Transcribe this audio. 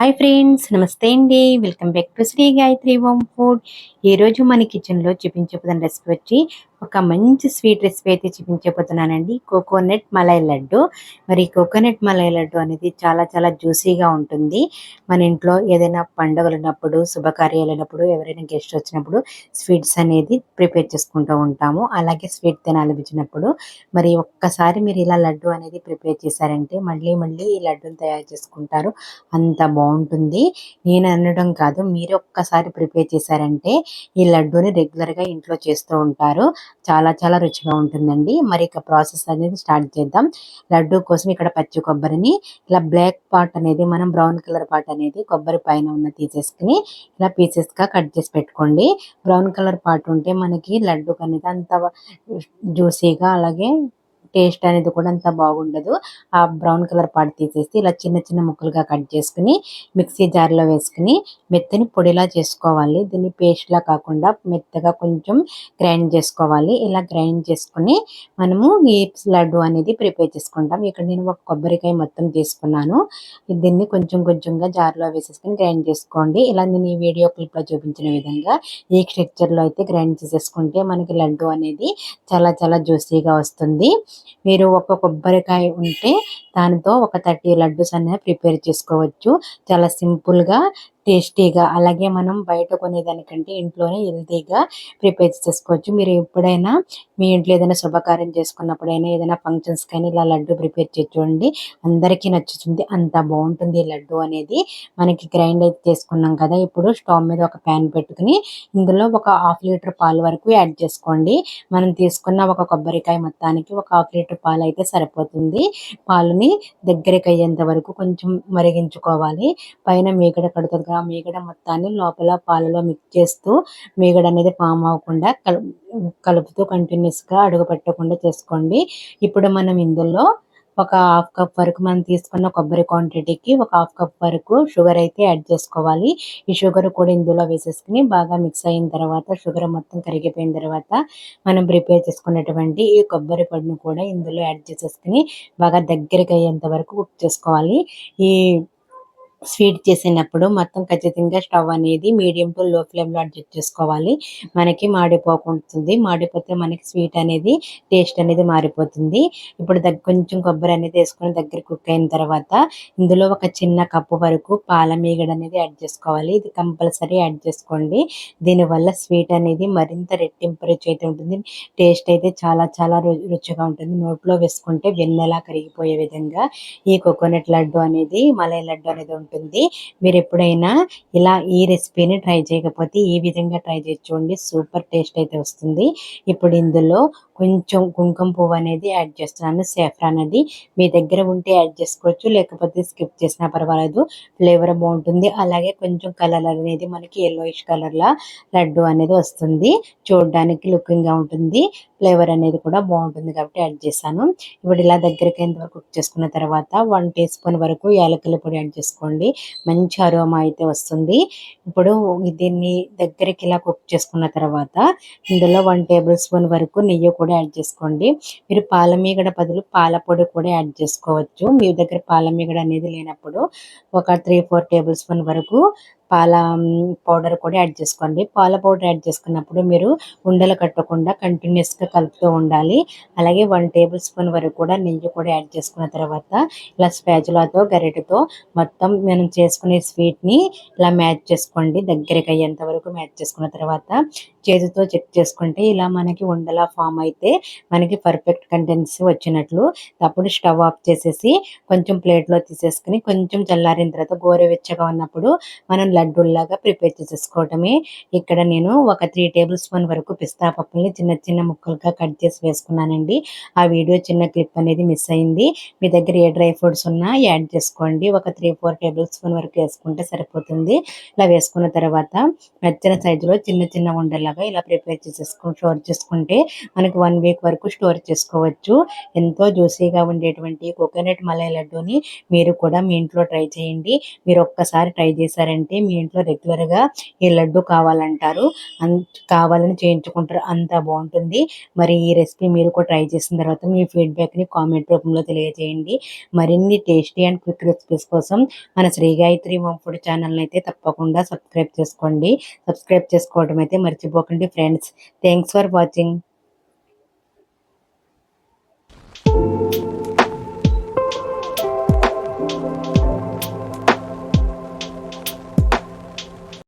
Hi friends నమస్తే అండి. Welcome back to Sri Gayatri home food. ఈరోజు మన కిచెన్లో చూపించబోదని రెసిపీ వచ్చి ఒక మంచి స్వీట్ రెసిపీ అయితే చూపించబోతున్నానండి. కోకోనట్ మలై లడ్డు. మరి కోకోనట్ మలై లడ్డు అనేది చాలా చాలా జ్యూసీగా ఉంటుంది. మన ఇంట్లో ఏదైనా పండుగలు ఉన్నప్పుడు శుభకార్యాలు ఉన్నప్పుడు ఎవరైనా గెస్ట్ వచ్చినప్పుడు స్వీట్స్ అనేది ప్రిపేర్ చేసుకుంటూ ఉంటాము. అలాగే స్వీట్ తినాలనిపించినప్పుడు మరి ఒక్కసారి మీరు ఇలా లడ్డు అనేది ప్రిపేర్ చేశారంటే మళ్ళీ మళ్ళీ ఈ లడ్డును తయారు చేసుకుంటారు. అంత బాగుంటుంది. నేను అనడం కాదు మీరు ఒక్కసారి ప్రిపేర్ చేశారంటే ఈ లడ్డూని రెగ్యులర్గా ఇంట్లో చేస్తూ ఉంటారు. చాలా చాలా రుచిగా ఉంటుందండి. మరి ఇక ప్రాసెస్ అనేది స్టార్ట్ చేద్దాం. లడ్డు కోసం ఇక్కడ పచ్చి కొబ్బరిని ఇలా బ్లాక్ పార్ట్ అనేది మనం బ్రౌన్ కలర్ పార్ట్ అనేది కొబ్బరి పైన ఉన్న తీసేసుకుని ఇలా పీసెస్గా కట్ చేసి పెట్టుకోండి. బ్రౌన్ కలర్ పార్ట్ ఉంటే మనకి లడ్డు అనేది అంత జ్యూసీగా అలాగే టేస్ట్ అనేది కూడా అంత బాగుండదు. ఆ బ్రౌన్ కలర్ పాటు తీసేసి ఇలా చిన్న చిన్న ముక్కలుగా కట్ చేసుకుని మిక్సీ జార్లో వేసుకుని మెత్తని పొడిలా చేసుకోవాలి. దీన్ని పేస్ట్లా కాకుండా మెత్తగా కొంచెం గ్రైండ్ చేసుకోవాలి. ఇలా గ్రైండ్ చేసుకుని మనము ఈ లడ్డు అనేది ప్రిపేర్ చేసుకుంటాం. ఇక్కడ నేను ఒక కొబ్బరికాయ మొత్తం తీసుకున్నాను. దీన్ని కొంచెం కొంచెంగా జార్లో వేసేసుకుని గ్రైండ్ చేసుకోండి. ఇలా నేను ఈ వీడియో క్లిప్లో చూపించిన విధంగా ఈ స్ట్రక్చర్లో అయితే గ్రైండ్ చేసేసుకుంటే మనకి లడ్డు అనేది చాలా చాలా జ్యూసీగా వస్తుంది. మీరు ఒక కొబ్బరికాయ ఉంటే దానితో ఒక థర్టీ లడ్డూస్ అనేది ప్రిపేర్ చేసుకోవచ్చు. చాలా సింపుల్గా టేస్టీగా అలాగే మనం బయట కొనేదానికంటే ఇంట్లోనే హెల్తీగా ప్రిపేర్ చేసుకోవచ్చు. మీరు ఎప్పుడైనా మీ ఇంట్లో ఏదైనా శుభకార్యం చేసుకున్నప్పుడైనా ఏదైనా ఫంక్షన్స్ కానీ ఇలా లడ్డు ప్రిపేర్ చేసి చూడండి. అందరికీ నచ్చుతుంది. అంత బాగుంటుంది ఈ లడ్డు అనేది. మనకి గ్రైండ్ అయితే చేసుకున్నాం కదా. ఇప్పుడు స్టవ్ మీద ఒక ప్యాన్ పెట్టుకుని ఇందులో ఒక హాఫ్ లీటర్ పాలు వరకు యాడ్ చేసుకోండి. మనం తీసుకున్న ఒక కొబ్బరికాయ మొత్తానికి ఒక హాఫ్ లీటర్ పాలు అయితే సరిపోతుంది. పాలుని దగ్గరికి అయ్యేంత వరకు కొంచెం మరిగించుకోవాలి. పైన మీగడ కడుతుంది ఆ మీగడ మొత్తాన్ని లోపల పాలలో మిక్స్ చేస్తూ మీగడ అనేది ఫామ్ అవ్వకుండా కలుపుతూ కంటిన్యూస్గా అడుగు పెట్టకుండా చేసుకోండి. ఇప్పుడు మనం ఇందులో ఒక హాఫ్ కప్ వరకు మనం తీసుకున్న కొబ్బరి క్వాంటిటీకి ఒక హాఫ్ కప్ వరకు షుగర్ అయితే యాడ్ చేసుకోవాలి. ఈ షుగర్ కూడా ఇందులో వేసేసుకుని బాగా మిక్స్ అయిన తర్వాత షుగర్ మొత్తం కరిగిపోయిన తర్వాత మనం ప్రిపేర్ చేసుకున్నటువంటి ఈ కొబ్బరి పడును కూడా ఇందులో యాడ్ చేసేసుకుని బాగా దగ్గరికి అయ్యేంత వరకు కుక్ చేసుకోవాలి. ఈ స్వీట్ చేసినప్పుడు మొత్తం ఖచ్చితంగా స్టవ్ అనేది మీడియం టు లో ఫ్లేమ్లో అడ్జస్ట్ చేసుకోవాలి. మనకి మాడిపోకుంటుంది. మాడిపోతే మనకి స్వీట్ అనేది టేస్ట్ అనేది మారిపోతుంది. ఇప్పుడు దగ్గర కొంచెం కొబ్బరి అనేది వేసుకొని దగ్గర కుక్ అయిన తర్వాత ఇందులో ఒక చిన్న కప్పు వరకు పాల మీగడ అనేది యాడ్ చేసుకోవాలి. ఇది కంపల్సరీ యాడ్ చేసుకోండి. దీనివల్ల స్వీట్ అనేది మరింత రెట్టింపు రుచి అయితే ఉంటుంది. టేస్ట్ అయితే చాలా చాలా రుచిగా ఉంటుంది. నోట్లో వేసుకుంటే వెన్నెలా కరిగిపోయే విధంగా ఈ కోకోనట్ లడ్డు అనేది మలై లడ్డు అనేది ఉంటుంది ఉంటుంది. మీరు ఎప్పుడైనా ఇలా ఈ రెసిపీని ట్రై చేయకపోతే ఈ విధంగా ట్రై చేసి చూడండి. సూపర్ టేస్ట్ అయితే వస్తుంది. ఇప్పుడు ఇందులో కొంచెం కుంకుమ పువ్వు అనేది యాడ్ చేస్తున్నాను. సేఫ్రా అనేది మీ దగ్గర ఉంటే యాడ్ చేసుకోవచ్చు. లేకపోతే స్కిప్ చేసినా పర్వాలేదు. ఫ్లేవర్ బాగుంటుంది. అలాగే కొంచెం కలర్ అనేది మనకి ఎల్లోయిష్ కలర్లా లడ్డు అనేది వస్తుంది. చూడడానికి లుకింగ్గా ఉంటుంది. ఫ్లేవర్ అనేది కూడా బాగుంటుంది కాబట్టి యాడ్ చేశాను. ఇప్పుడు ఇలా దగ్గరికి ఇంతవరకు కుక్ చేసుకున్న తర్వాత వన్ టీ స్పూన్ వరకు యాలకుల పొడి యాడ్ చేసుకోండి. మంచి అరోమా అయితే వస్తుంది. ఇప్పుడు దీన్ని దగ్గరికి ఇలా కుక్ చేసుకున్న తర్వాత ఇందులో వన్ టేబుల్ స్పూన్ వరకు నెయ్యి కూడా యాడ్ చేసుకోండి. మీరు పాల మీగడ బదులు పాల పొడి కూడా యాడ్ చేసుకోవచ్చు. మీ దగ్గర పాల మీగడ అనేది లేనప్పుడు ఒక త్రీ ఫోర్ టేబుల్ స్పూన్ వరకు పాల పౌడర్ కూడా యాడ్ చేసుకోండి. పాల పౌడర్ యాడ్ చేసుకున్నప్పుడు మీరు ఉండలు కట్టకుండా కంటిన్యూస్గా కలుపుతూ ఉండాలి. అలాగే వన్ టేబుల్ స్పూన్ వరకు కూడా నెయ్యి కూడా యాడ్ చేసుకున్న తర్వాత ఇలా స్పాచులాతో గరిటెతో మొత్తం మనం చేసుకునే స్వీట్ని ఇలా మ్యాచ్ చేసుకోండి. దగ్గరికి అయ్యేంత వరకు మ్యాచ్ చేసుకున్న తర్వాత చేతితో చెక్ చేసుకుంటే ఇలా మనకి ఉండలా ఫామ్ అయితే మనకి పర్ఫెక్ట్ కంటెన్సీ వచ్చినట్లు. అప్పుడు స్టవ్ ఆఫ్ చేసేసి కొంచెం ప్లేట్లో తీసేసుకుని కొంచెం చల్లారిన తర్వాత గోరువెచ్చగా ఉన్నప్పుడు మనం లడ్డూల్లాగా ప్రిపేర్ చేసేసుకోవటమే. ఇక్కడ నేను ఒక త్రీ టేబుల్ స్పూన్ వరకు పిస్తా పప్పుల్ని చిన్న చిన్న ముక్కలుగా కట్ చేసి వేసుకున్నానండి. ఆ వీడియో చిన్న క్లిప్ అనేది మిస్ అయింది. మీ దగ్గర ఏ డ్రై ఫ్రూట్స్ ఉన్నా యాడ్ చేసుకోండి. ఒక త్రీ ఫోర్ టేబుల్ స్పూన్ వరకు వేసుకుంటే సరిపోతుంది. ఇలా వేసుకున్న తర్వాత నచ్చిన సైజులో చిన్న చిన్న ఉండలాగా ఇలా ప్రిపేర్ చేసేసుకుని స్టోర్ చేసుకుంటే మనకి వన్ వీక్ వరకు స్టోర్ చేసుకోవచ్చు. ఎంతో జ్యూసీగా ఉండేటువంటి కోకోనట్ మలై లడ్డూని మీరు కూడా మీ ఇంట్లో ట్రై చేయండి. మీరు ఒక్కసారి ట్రై చేశారంటే మీ ఇంట్లో రెగ్యులర్గా ఈ లడ్డు కావాలంటారు. అన్ కావాలని చేయించుకుంటారు. అంత బాగుంటుంది. మరి ఈ రెసిపీ మీరు కూడా ట్రై చేసిన తర్వాత మీ ఫీడ్బ్యాక్ని కామెంట్ రూపంలో తెలియజేయండి. మరిన్ని టేస్టీ అండ్ క్విక్ రెసిపీస్ కోసం మన శ్రీ గాయత్రి హోమ్ ఫుడ్ ఛానల్ని అయితే తప్పకుండా సబ్స్క్రైబ్ చేసుకోండి. సబ్స్క్రైబ్ చేసుకోవడం అయితే మర్చిపో మర్చిపోకండి ఫ్రెండ్స్ థ్యాంక్స్ ఫర్ వాచింగ్